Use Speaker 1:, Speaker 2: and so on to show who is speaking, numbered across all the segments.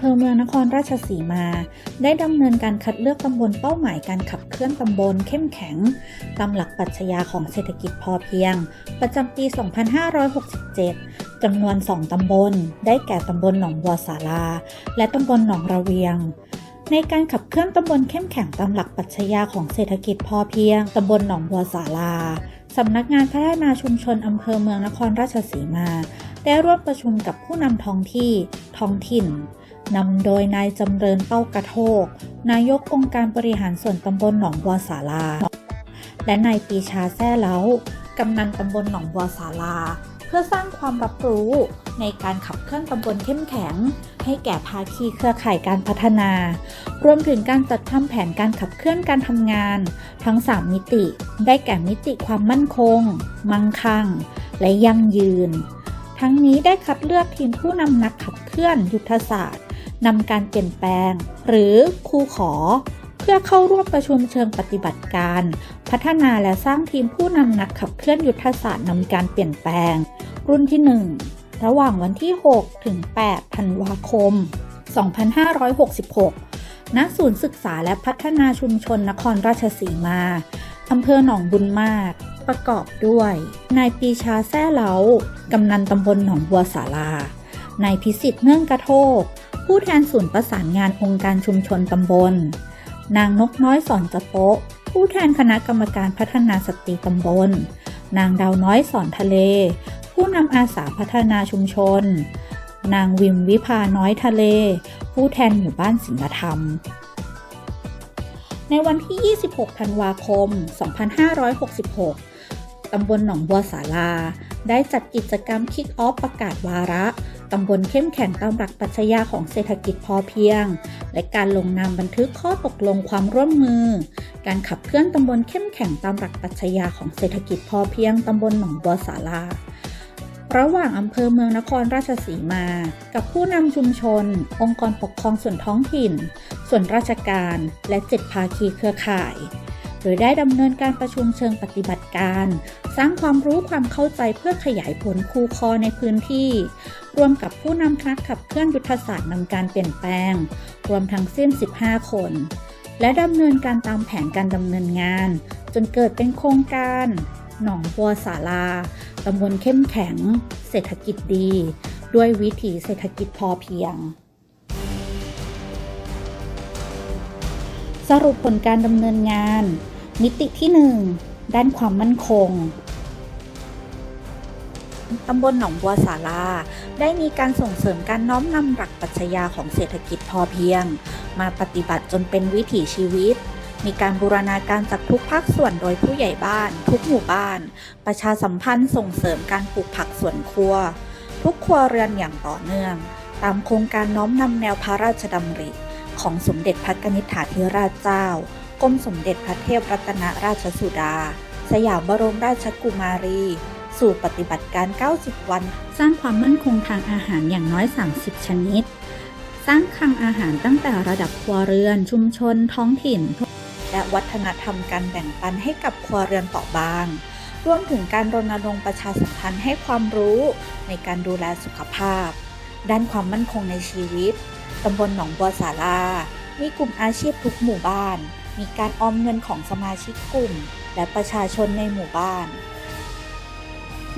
Speaker 1: ภอเมืองนครราชสีมา ได้ดำเนินการคัดเลือกตำบลเป้าหมายการขับเคลื่อนตำบลเข้มแข็ง ตามหลักปรัชญาของเศรษฐกิจพอเพียง ประจำปี 2567 จำนวน 2 ตำบล ได้แก่ตำบลหนองบัวสาราและตำบลหนองระเวียงในการขับเคลื่อนตำบลเข้มแข็งตามหลักปรัชญาของเศรษฐกิจพอเพียง ตำบลหนองบัวสาราสำนักงานพัฒนาชุมชนอำเภอเมืองนครราชสีมา ได้ร่วมประชุมกับผู้นำท้องที่ ท้องถิ่น นำโดยนายจำเริญเป้ากระโทก นายกองค์การบริหารส่วนตำบลหนองบัวสาลา และนายปีชาแซ่เล้ากำนันตำบลหนองบัวสาลา เพื่อสร้างความรับรู้ในการขับเคลื่อนตำบลเข้มแข็ง ให้แก่ภาคีเครือข่ายการพัฒนา รวมถึงการจัดทำแผนการขับเคลื่อนการทำงาน ทั้ง 3 มิติ ได้แก่มิติความมั่นคง มั่งคั่ง และยั่งยืน ทั้งนี้ได้คัดเลือกทีมผู้นำนักขับเคลื่อนยุทธศาสตร์ นำการเปลี่ยนแปลง หรือครูขอ เพื่อเข้าร่วมประชุมเชิงปฏิบัติการ พัฒนาและสร้างทีมผู้นำนักขับเคลื่อนยุทธศาสตร์นำการเปลี่ยนแปลง รุ่นที่ 1 ระหว่างวันที่ 6 ถึง 8 ธันวาคม 2566 ณ ศูนย์ศึกษาและพัฒนาชุมชนนครราชสีมา อำเภอหนองบุญมากประกอบด้วย นายปีชาแซ่เล้ากำนันตำบลหนองบัวสาลา นายพิสิทธิ์เนื่องกระโทก ผู้แทนศูนย์ประสานงานองค์การชุมชนตำบล นางนกน้อยสอนจะโปะผู้แทนคณะกรรมการพัฒนาสตรีตำบล นางดาวน้อยสอนทะเล ผู้นำอาสาพัฒนาชุมชน นางวิมวิพาน้อยทะเล ผู้แทนหมู่บ้านศิลธรรม ในวันที่ 26 ธันวาคม 2566 ตำบลหนองบัวสาลา ได้จัดกิจกรรมคิกออฟประกาศวาระ ตำบลเข้มแข็งตามหลักปรัชญาของเศรษฐกิจพอเพียง และการลงนามบันทึกข้อตกลงความร่วมมือ การขับเคลื่อนตำบลเข้มแข็งตามหลักปรัชญาของเศรษฐกิจพอเพียงตำบลหนองบัวสาลาระหว่างอำเภอเมืองนครราชสีมา กับผู้นำชุมชน องค์กรปกครองส่วนท้องถิ่น ส่วนราชการ และเจ็ดภาคีเครือข่าย โดยได้ดำเนินการประชุมเชิงปฏิบัติการ สร้างความรู้ความเข้าใจเพื่อขยายผลคูคอในพื้นที่ รวมกับผู้นำคณะขับเคลื่อนยุทธศาสตร์นำการเปลี่ยนแปลง รวมทั้งสิ้น 15 คน และดำเนินการตามแผนการดำเนินงาน จนเกิดเป็นโครงการ หนองบัวสาลาตำบลเข้มแข็ง เศรษฐกิจดี ด้วยวิถีเศรษฐกิจพอเพียงสรุปผลการดำเนินงาน มิติที่ 1 ด้านความมั่นคงตำบลหนองบัวสาลาได้มีการส่งเสริมการน้อมนำหลักปรัชญาของเศรษฐกิจพอเพียง มาปฏิบัติจนเป็นวิถีชีวิต มีการบูรณาการจากทุกภาคส่วนโดยผู้ใหญ่บ้าน ทุกหมู่บ้าน ประชาสัมพันธ์ส่งเสริมการปลูกผักสวนครัว ทุกครัวเรือนอย่างต่อเนื่อง ตามโครงการน้อมนำแนวพระราชดำริ ของสมเด็จพระนิษฐาธิราชเจ้า กรมสมเด็จพระเทพรัตนราชสุดา สยามบรมราชกุมารี สู่ปฏิบัติการ 90 วัน สร้างความมั่นคงทางอาหารอย่างน้อย 30 ชนิด สร้างคลังอาหารตั้งแต่ระดับครัวเรือน ชุมชน ท้องถิ่น และวัฒนธรรมการแบ่งปันให้กับครัวเรือนเปราะบางรวมถึงการรณรงค์ประชาสัมพันธ์ให้ความรู้ในการดูแลสุขภาพ ด้านความมั่นคงในชีวิต ตำบลหนองบัวสาลามีกลุ่มอาชีพทุกหมู่บ้าน มีการออมเงินของสมาชิกกลุ่ม และประชาชนในหมู่บ้าน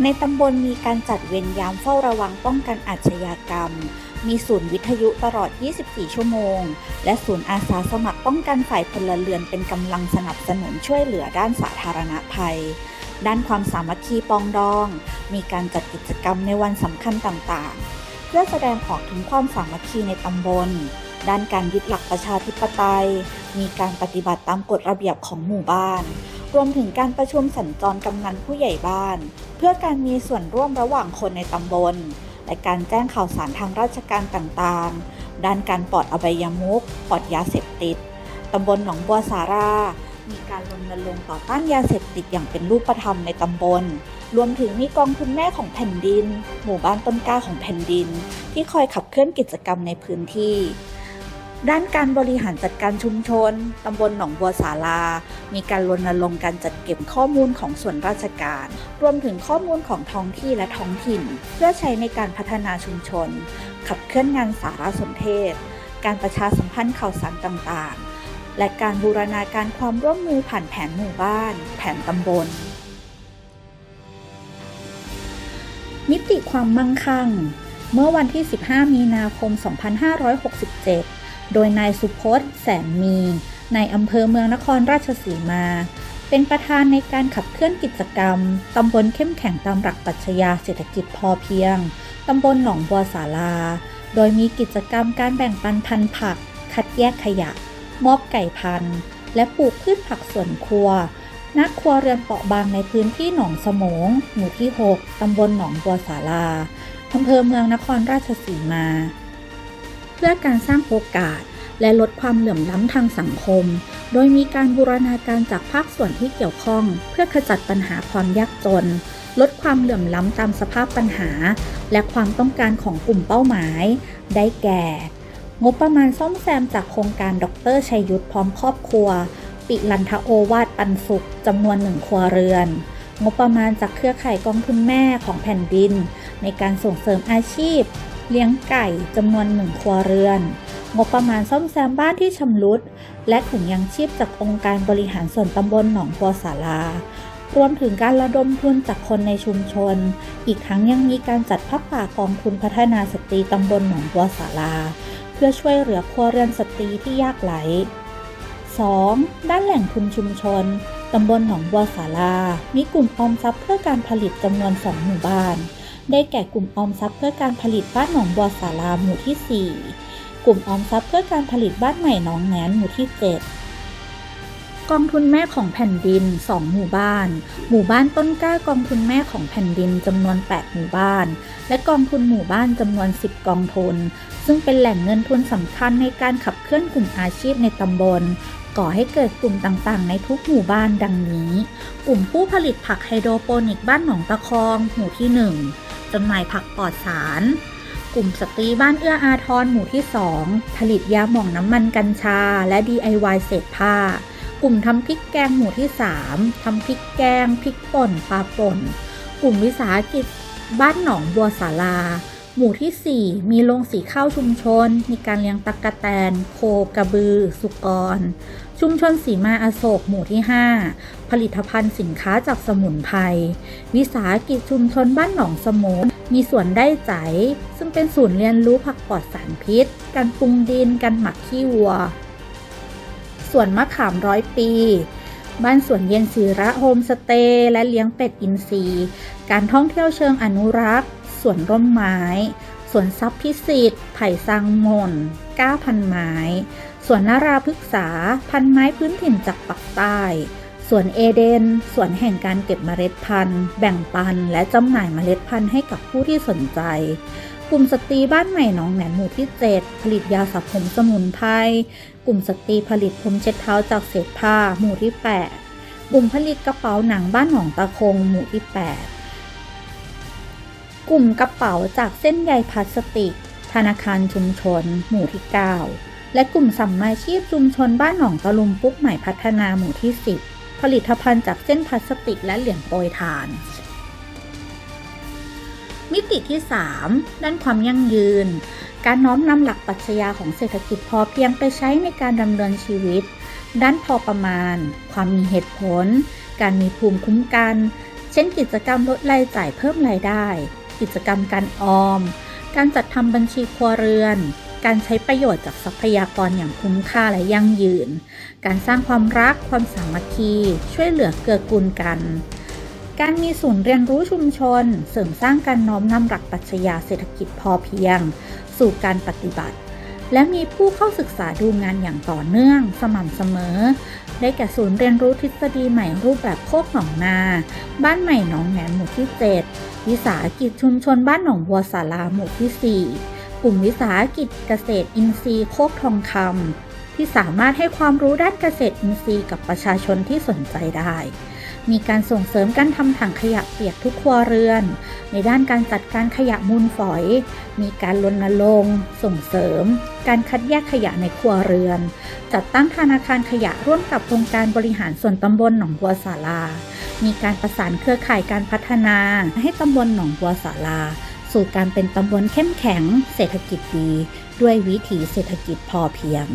Speaker 1: ในตำบลมีการจัดเวรยามเฝ้าระวังป้องกันอาชญากรรม มีศูนย์วิทยุตลอด 24 ชั่วโมง และศูนย์อาสาสมัครป้องกันฝ่ายพลเรือนเป็นกำลังสนับสนุนช่วยเหลือด้านสาธารณภัย ด้านความสามัคคีปองดอง มีการจัดกิจกรรมในวันสำคัญต่างๆ เพื่อแสดงออกถึงความสามัคคีในตำบล ด้านการยึดหลักประชาธิปไตย มีการปฏิบัติตามกฎระเบียบของหมู่บ้าน รวมถึงการประชุมสัญจรกำนันผู้ใหญ่บ้าน เพื่อการมีส่วนร่วมระหว่างคนในตำบล และการแจ้งข่าวสารทางราชการต่างๆ ด้านการปลอดอบายมุขปลอดยาเสพติดตำบลหนองบัวสารา มีการรณรงค์ต่อต้านยาเสพติดอย่างเป็นรูปธรรมในตำบล รวมถึงมีกองทุนแม่ของแผ่นดิน หมู่บ้านต้นกล้าของแผ่นดิน ที่คอยขับเคลื่อนกิจกรรมในพื้นที่ ด้านการบริหารจัดการชุมชน ตำบลหนองบัวสาลา มีการรณรงค์การจัดเก็บข้อมูลของส่วนราชการ รวมถึงข้อมูลของท้องที่และท้องถิ่น เพื่อใช้ในการพัฒนาชุมชน ขับเคลื่อนงานสารสนเทศ การประชาสัมพันธ์ข่าวสารต่างๆ และการบูรณาการความร่วมมือผ่านแผนหมู่บ้าน แผนตำบล มิติความมั่งคั่ง เมื่อวันที่ 15 มีนาคม 2567 โดยนายสุพจน์ แสนมี ในอำเภอเมืองนครราชสีมา เป็นประธานในการขับเคลื่อนกิจกรรม ตำบลเข้มแข็งตามหลักปรัชญาเศรษฐกิจพอเพียง ตำบลหนองบัวสาลา โดยมีกิจกรรมการแบ่งปันพันธุ์ผัก คัดแยกขยะ มอบไก่พันธุ์ และปลูกพืชผักสวนครัวนักครัวเรือนเปราะบางในพื้นที่หนองสมง หมู่ที่ 6 ตำบลหนองบัวสาลาอำเภอเมืองนครราชสีมา พื่อการสร้างโอกาส และลดความเหลื่อมล้ำทางสังคม โดยมีการบูรณาการจากภาคส่วนที่เกี่ยวข้อง เพื่อขจัดปัญหาความยากจน ลดความเหลื่อมล้ำตามสภาพปัญหา และความต้องการของกลุ่มเป้าหมาย ได้แก่ งบประมาณซ่อมแซมจากโครงการดรชัยยุทธพร้อมครอบครัว ปิลันทโอวาทปันสุขจำนวนหนึ่งครัวเรือนงบประมาณจากเครือข่ายกองทุนแม่ของแผ่นดิน ในการส่งเสริมอาชีพ เลี้ยงไก่จำนวนหนึ่งครัวเรือน งบประมาณซ่อมแซมบ้านที่ชำรุด และถุงยังชีพจากองค์การบริหารส่วนตำบลหนองบัวสาลารวมถึงการระดมทุนจากคนในชุมชน อีกทั้งยังมีการจัดพับป่ากองทุนพัฒนาสตรีตำบลหนองบัวสาลาเพื่อช่วยเหลือครัวเรือนสตรีที่ยากไร้ 2. ด้านแหล่งทุนชุมชน ตำบลหนองบัวสาลามีกลุ่มออมทรัพย์เพื่อการผลิตจำนวน2หมู่บ้าน ได้แก่กลุ่มออมทรัพย์เพื่อการผลิตบ้านหนองบัวสาลาหมู่ที่ 4 กลุ่มออมทรัพย์เพื่อการผลิตบ้านใหม่หนองแหนนหมู่ที่ 7กองทุนแม่ของแผ่นดิน 2 หมู่บ้าน หมู่บ้านต้นกล้ากองทุนแม่ของแผ่นดินจำนวน 8 หมู่บ้าน และกองทุนหมู่บ้านจำนวน 10 กองทุน ซึ่งเป็นแหล่งเงินทุนสำคัญในการขับเคลื่อนกลุ่มอาชีพในตำบล ก่อให้เกิดกลุ่มต่างๆ ในทุกหมู่บ้านดังนี้ กลุ่มผู้ผลิตผักไฮโดรโปนิกบ้านหนองตะคอง หมู่ที่ 1 จำหน่ายผักปลอดสาร กลุ่มสตรีบ้านเอื้ออาทรหมู่ที่ 2 ผลิตยาหม่องน้ำมันกัญชา และ DIY เศษผ้า กลุ่มทำพริกแกงหมู่ที่ 3 ทำพริกแกง พริกป่นปลาป่น กลุ่มวิสาหกิจบ้านหนองบัวสารา หมู่ที่ 4 มีโรงสีข้าวชุมชน มีการเลี้ยงตักกะแตน โคกระบือ สุกร ชุมชนสีมาอโศกหมู่ที่ 5 ผลิตภัณฑ์สินค้าจากสมุนไพร วิสาหกิจชุมชนบ้านหนองสมนมีสวนได้ใจ ซึ่งเป็นศูนย์เรียนรู้ผักปลอดสารพิษ การปรุงดิน การหมักขี้วัวสวนมะขามร้อยปีบ้านสวนเย็นศิระโฮมสเตย์และเลี้ยงเป็ดอินทรีย์ การท่องเที่ยวเชิงอนุรักษ์ สวนร่มไม้ สวนทรัพย์พิสิทธิ์ไผ่สังมนก้าพันไม้ สวนนาราพฤกษา พันไม้พื้นถิ่นจากปักใต้ สวนเอเดน สวนแห่งการเก็บเมล็ดพันธุ์ แบ่งปันและจำหน่ายเมล็ดพันธุ์ให้กับผู้ที่สนใจ กลุ่มสตรีบ้านใหม่หนองแหนหมู่ที่ 7 ผลิตยาสระผมสมุนไพร กลุ่มสตรีผลิตผมเช็ดเท้าจากเศษผ้า หมู่ที่ 8 กลุ่มผลิตกระเป๋าหนังบ้านหนองตะคง หมู่ที่ 8 กลุ่มกระเป๋าจากเส้นใยพลาสติก ธนาคารชุมชน หมู่ที่ 9 และกลุ่มสัมมาชีพชุมชนบ้านหนองตะลุมปุ๊กใหม่พัฒนาหมู่ที่ 10 ผลิตภัณฑ์จากเส้นพลาสติกและเหรียญโปรยทาน มิติที่ 3 ด้านความยั่งยืน การน้อมนำหลักปรัชญาของเศรษฐกิจพอเพียงไปใช้ในการดำเนินชีวิต ด้านพอประมาณ ความมีเหตุผล การมีภูมิคุ้มกัน เช่นกิจกรรมลดรายจ่ายเพิ่มรายได้ กิจกรรมการออม การจัดทำบัญชีครัวเรือน การใช้ประโยชน์จากทรัพยากรอย่างคุ้มค่าและยั่งยืน การสร้างความรักความสามัคคี ช่วยเหลือเกื้อกูลกัน การมีศูนย์เรียนรู้ชุมชน เสริมสร้างการน้อมนำหลักปรัชญาเศรษฐกิจพอเพียง สู่การปฏิบัติ และมีผู้เข้าศึกษาดูงานอย่างต่อเนื่อง สม่ำเสมอ ได้แก่ศูนย์เรียนรู้ทฤษฎีใหม่รูปแบบโคกหนองนา บ้านใหม่หนองแหนหมู่ที่ 7 วิสาหกิจชุมชนบ้านหนองบัวสาราหมู่ที่ 4 กลุ่มวิสาหกิจเกษตรอินทรีย์โคกทองคำที่สามารถให้ความรู้ด้านเกษตรอินทรีย์กับประชาชนที่สนใจได้ มีการส่งเสริมการทำถังขยะเปียกทุกครัวเรือน ในด้านการจัดการขยะมูลฝอย มีการรณรงค์ส่งเสริม การคัดแยกขยะในครัวเรือน จัดตั้งธนาคารขยะร่วมกับองค์การบริหารส่วนตำบลหนองบัวสาลามีการประสานเครือข่ายการพัฒนาให้ตำบลหนองบัวสาลาสู่การเป็นตำบลเข้มแข็ง เศรษฐกิจดี ด้วยวิถีเศรษฐกิจพอเพียง